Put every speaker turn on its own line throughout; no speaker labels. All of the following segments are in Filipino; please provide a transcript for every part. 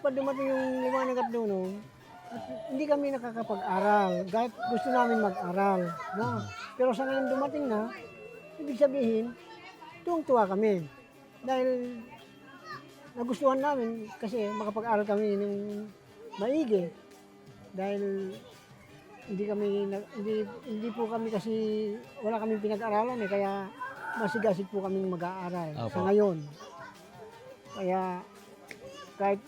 pa dumating yung liwanag at dunong, at hindi kami nakakapag-aral. Kahit gusto namin mag-aral. No? Pero sa ngayon dumating na, ibig sabihin, tuwang-tuwa kami. Dahil nagustuhan namin kasi makapag-aral kami ng maigi. Dahil hindi kami hindi hindi po kami kasi wala kaming pinag-aralan eh kaya masigasig po kaming mag-aaral
Opo.
sa ngayon. Kaya kahit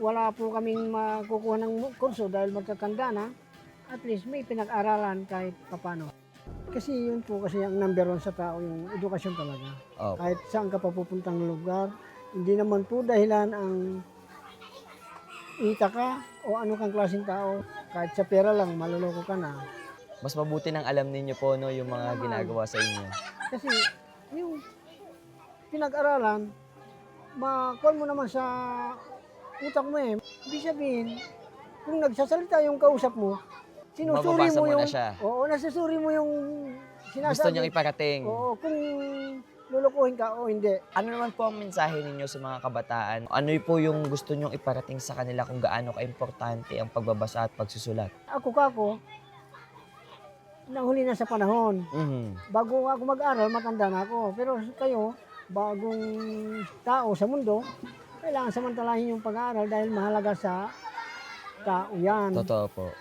wala po kaming makukuha ng kurso dahil magkakanda na, at least may pinag-aralan kahit papano. Kasi yun po kasi ang number one sa tao, yung edukasyon talaga.
Opo.
Kahit saan ka papupuntang lugar, hindi naman po dahilan ang ita ka o ano kang klaseng tao. Kahit sa pera lang, maluloko ka na.
Mas mabuti nang alam ninyo po no, yung mga
Naman.
ginagawa sa inyo.
Kasi yung pinag-aralan, makuha mo naman sa utak mo eh. Ibig sabihin, kung nagsasalita yung kausap mo, sinusuri
Mababasa
mo
mo na
yung...
siya.
Oo, nasusuri mo yung sinasabi.
Gusto niyang iparating.
Oo, kung lulukuhin ka o hindi.
Ano naman po ang mensahe ninyo sa mga kabataan? Ano po yung gusto nyong iparating sa kanila kung gaano ka-importante ang pagbabasa at pagsusulat?
Ako kako, nahuli na sa panahon.
Mhm.
Bago ako mag-aral, matanda na ako. Pero kayo, bagong tao sa mundo, kailangan samantalahin yung pag-aaral dahil mahalaga sa tao.
Totoo po.